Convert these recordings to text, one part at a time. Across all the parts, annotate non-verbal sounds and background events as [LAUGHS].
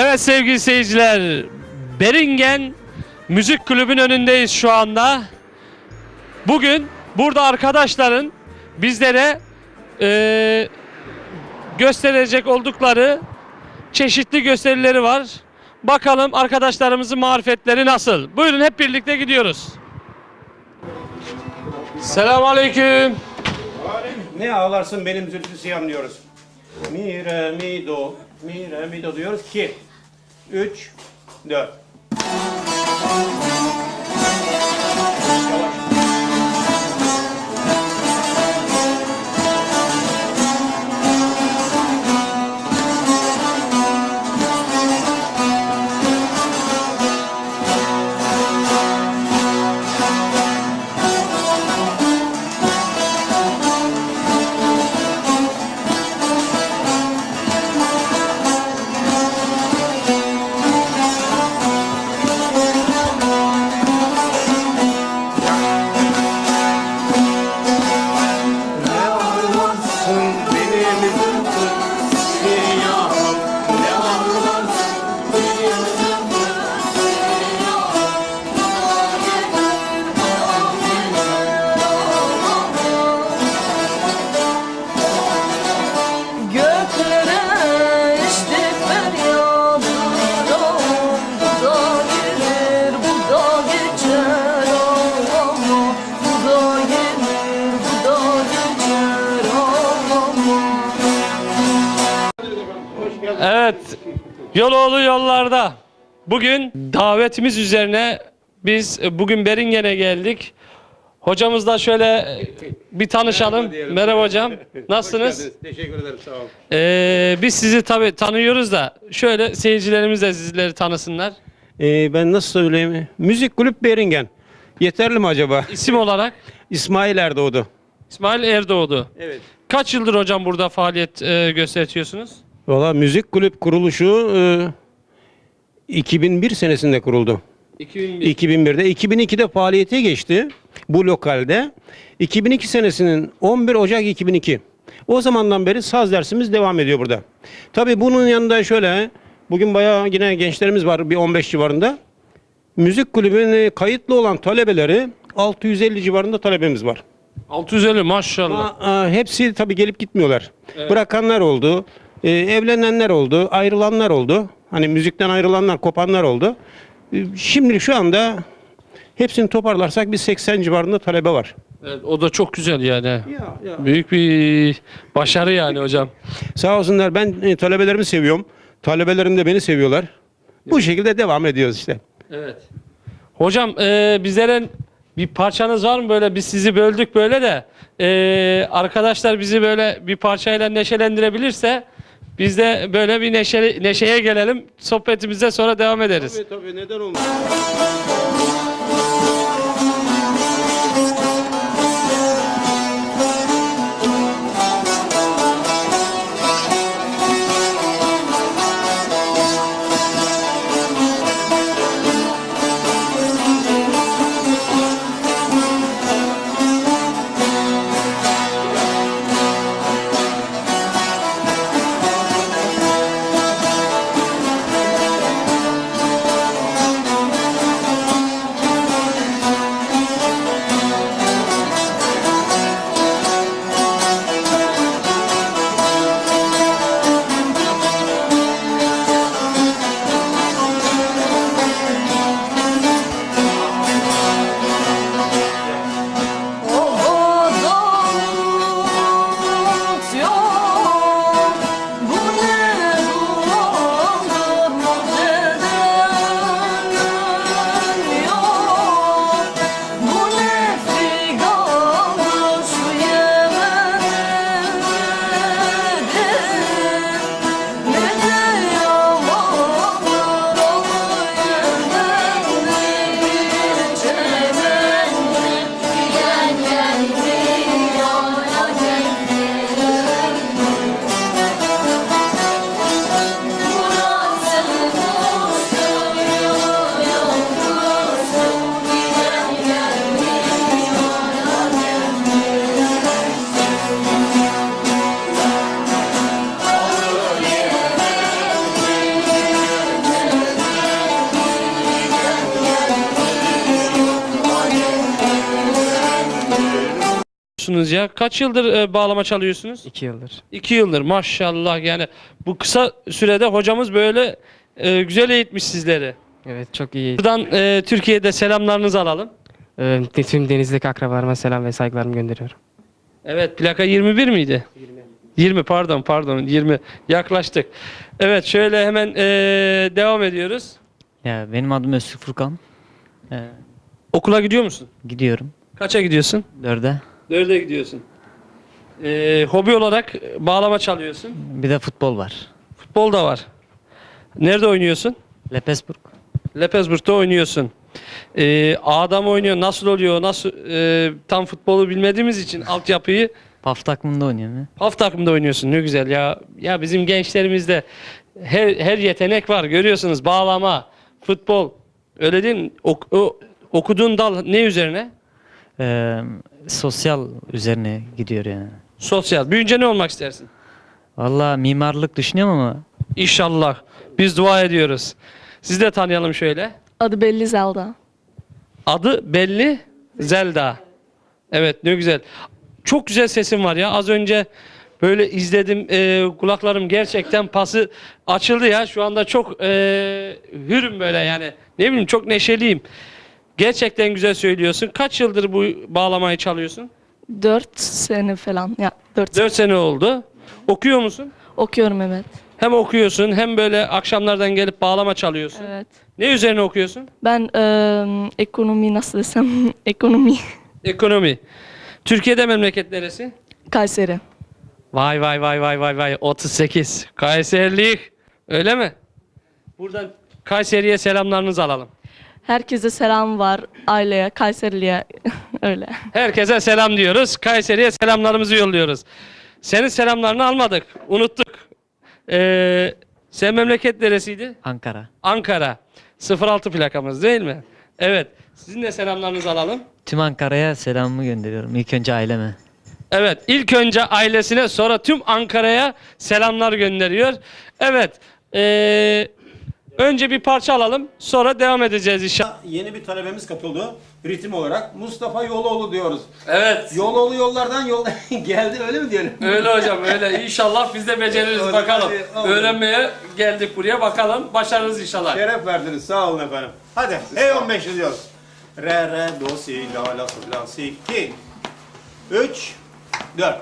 Evet sevgili seyirciler, Beringen Müzik Kulübü'nün önündeyiz şu anda. Bugün burada arkadaşların bizlere eee, gösterecek oldukları çeşitli gösterileri var. Bakalım arkadaşlarımızın marifetleri nasıl? Buyurun hep birlikte gidiyoruz. Selamünaleyküm. Ne ağlarsın benim zülfü siyam diyoruz. Mi, re, mi, do. Mi, re, mi, do diyoruz ki. 3, 4. Yoloğlu yollarda. Bugün davetimiz üzerine biz bugün Beringen'e geldik. Hocamızla şöyle e, bir tanışalım. Merhaba, hocam. Nasılsınız? Teşekkür ederim sağ olun. Ee, biz sizi tabii tanıyoruz da şöyle seyircilerimiz de sizleri tanısınlar. Ee, ben nasıl söyleyeyim? Müzik kulüp Beringen. Yeterli mi acaba? İsim olarak İsmail Erdoğdu. İsmail Erdoğdu. Evet. Kaç yıldır hocam burada faaliyet e, gösteriyorsunuz? Valla müzik kulüp kuruluşu e, 2001 senesinde kuruldu. 2001. 2001'de. 2002'de faaliyete geçti bu lokalde. 2002 senesinin 11 Ocak 2002. O zamandan beri saz dersimiz devam ediyor burada. Tabii bunun yanında şöyle bugün bayağı yine gençlerimiz var bir 15 civarında. Müzik kulübüne kayıtlı olan talebeleri 650 civarında talebemiz var. 650 maşallah. Ama a, hepsi tabii gelip gitmiyorlar. Bırakanlar oldu, e, evlenenler oldu, ayrılanlar oldu. Hani müzikten ayrılanlar, kopanlar oldu. E, şimdi şu anda hepsini toparlarsak bir 80 civarında talebe var. Evet, o da çok güzel yani. Ya, ya. Büyük bir başarı yani hocam. [LAUGHS] Sağ olsunlar ben e, talebelerimi seviyorum. Talebelerim de beni seviyorlar. Bu şekilde devam ediyoruz işte. Evet. Hocam e, bizlere bir parçanız var mı böyle biz sizi böldük böyle de e, arkadaşlar bizi böyle bir parçayla neşelendirebilirse biz de böyle bir neşe, neşeye gelelim sohbetimize sonra devam ederiz. tabii neden olmaz? Çalıyorsunuz ya? Kaç yıldır e, bağlama çalıyorsunuz? 2 yıldır. İki yıldır maşallah yani bu kısa sürede hocamız böyle e, güzel eğitmiş sizleri. Evet çok iyi. Buradan e, Türkiye'de selamlarınızı alalım. Ee, tüm denizdeki akrabalarıma selam ve saygılarımı gönderiyorum. Evet plaka 21 miydi? 20. 20 pardon pardon 20 yaklaştık. Evet şöyle hemen e, devam ediyoruz. Ya benim adım Öztürk Furkan. Ee, Okula gidiyor musun? gidiyorum. Kaça gidiyorsun? Dörde. Dörde gidiyorsun. E, hobi olarak bağlama çalıyorsun. Bir de futbol var. Futbol da var. Nerede oynuyorsun? Lepesburg. Lepezburg'da oynuyorsun. Ee, A'da mı oynuyor? Nasıl oluyor? Nasıl e, tam futbolu bilmediğimiz için altyapıyı PAF takımında oynuyorum ya. PAF takımda oynuyorsun. Ne güzel ya. Ya bizim gençlerimizde her her yetenek var. Görüyorsunuz bağlama, futbol. Öyle değil mi? Ok- o, okuduğun dal ne üzerine? Ee, sosyal üzerine gidiyor yani. Sosyal. Büyünce ne olmak istersin? Valla mimarlık düşünüyorum ama İnşallah. Biz dua ediyoruz. Sizi de tanıyalım şöyle. Adı belli Zelda. Adı belli Zelda. Evet ne güzel. Çok güzel sesin var ya. Az önce böyle izledim. e, kulaklarım gerçekten pası açıldı ya. Şu anda çok e, hürüm böyle yani. Ne bileyim çok neşeliyim. Gerçekten güzel söylüyorsun. Kaç yıldır bu bağlamayı çalıyorsun? 4 sene falan. Ya 4 4 sene oldu. Okuyor musun? okuyorum evet. Hem okuyorsun hem böyle akşamlardan gelip bağlama çalıyorsun. Evet. Ne üzerine okuyorsun? Ben eee, ekonomi nasıl desem [LAUGHS] ekonomi Ekonomi. Türkiye'de memleket neresi? Kayseri. Vay vay vay vay vay vay 38. Kayserilik. Öyle mi? Buradan Kayseri'ye selamlarınızı alalım. Herkese selam var aileye, Kayseriliye [LAUGHS] öyle. Herkese selam diyoruz. Kayseri'ye selamlarımızı yolluyoruz. Senin selamlarını almadık. Unuttuk. Ee, sen memleket neresiydi? Ankara. Ankara. 06 plakamız değil mi? Evet. Sizin de selamlarınızı alalım. Tüm Ankara'ya selamımı gönderiyorum. İlk önce aileme. Evet, ilk önce ailesine sonra tüm Ankara'ya selamlar gönderiyor. Evet, ee, önce bir parça alalım, sonra devam edeceğiz inşallah. Yeni bir talebemiz katıldı ritim olarak. Mustafa Yoloğlu diyoruz. Evet, Yoloğlu yollardan yol [LAUGHS] geldi öyle mi diyelim? öyle hocam öyle. İnşallah biz de beceririz Hadi, bakalım. hadi. Öğrenmeye geldik buraya bakalım, başarırız inşallah. Şeref verdiniz sağ olun efendim. Hadi hey 15 diyoruz. Re re do si la la sol la si 2 3 4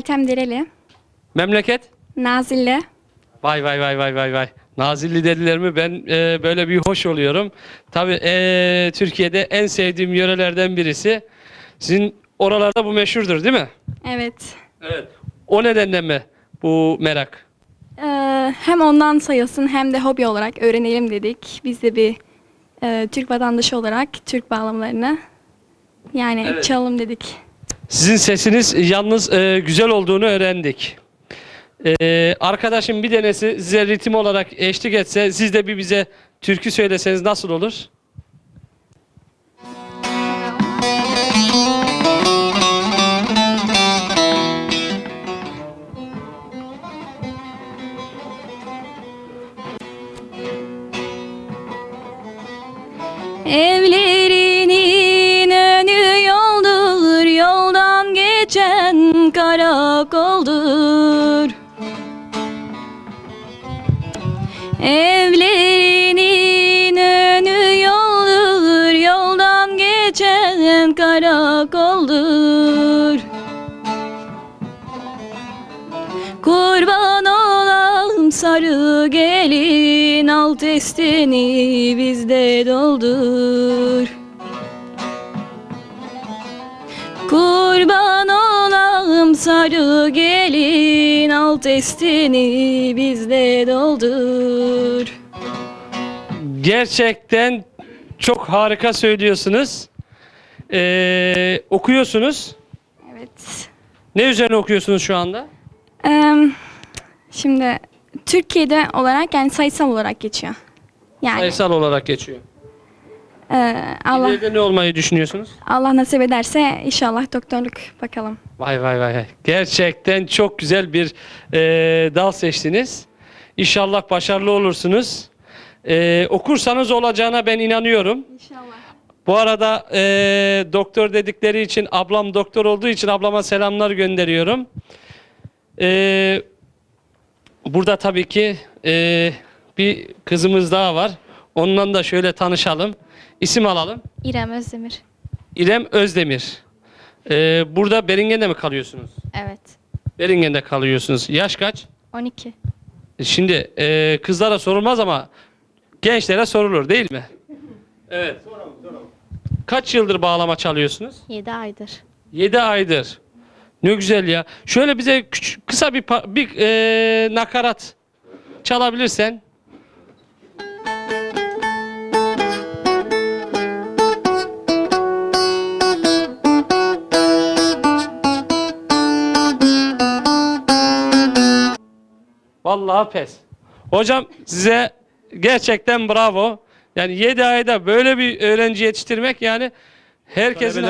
Meltem Dereli, Memleket? Nazilli, Vay vay vay vay vay vay. Nazilli dediler mi ben e, böyle bir hoş oluyorum. Tabii e, Türkiye'de en sevdiğim yörelerden birisi. Sizin oralarda bu meşhurdur değil mi? evet. Evet. O nedenden mi bu merak? Ee, hem ondan sayılsın hem de hobi olarak öğrenelim dedik. Biz de bir e, Türk vatandaşı olarak Türk bağlamlarını yani Evet. çalalım dedik. Sizin sesiniz yalnız e, güzel olduğunu öğrendik. E, arkadaşım bir denesi size ritim olarak eşlik etse siz de bir bize türkü söyleseniz nasıl olur? Evlerinin havaya kaldır. Kurban olam sarı gelin Al testini bizde doldur. Kurban olam sarı gelin Al testini bizde doldur. Gerçekten çok harika söylüyorsunuz. Ee, okuyorsunuz. Evet. Ne üzerine okuyorsunuz şu anda? Em, şimdi Türkiye'de olarak yani sayısal olarak geçiyor. Yani Sayısal olarak geçiyor. e, Allah İleride ne olmayı düşünüyorsunuz? Allah nasip ederse inşallah doktorluk bakalım. Vay vay vay. Gerçekten çok güzel bir e, dal seçtiniz. İnşallah başarılı olursunuz. E, okursanız olacağına ben inanıyorum. İnşallah. Bu arada e, doktor dedikleri için ablam doktor olduğu için ablama selamlar gönderiyorum. E, burada tabii ki e, bir kızımız daha var. Onunla da şöyle tanışalım. İsim alalım. İrem Özdemir. İrem Özdemir. E, burada Beringen'de mi kalıyorsunuz? Evet. Beringen'de kalıyorsunuz. Yaş kaç? 12. Şimdi e, kızlara sorulmaz ama gençlere sorulur değil mi? Evet. Kaç yıldır bağlama çalıyorsunuz? 7 aydır. 7 aydır. Ne güzel ya. Şöyle bize küç- kısa bir bir e, nakarat çalabilirsen. Vallahi pes. Hocam size gerçekten bravo. Yani 7 ayda böyle bir öğrenci yetiştirmek yani herkesin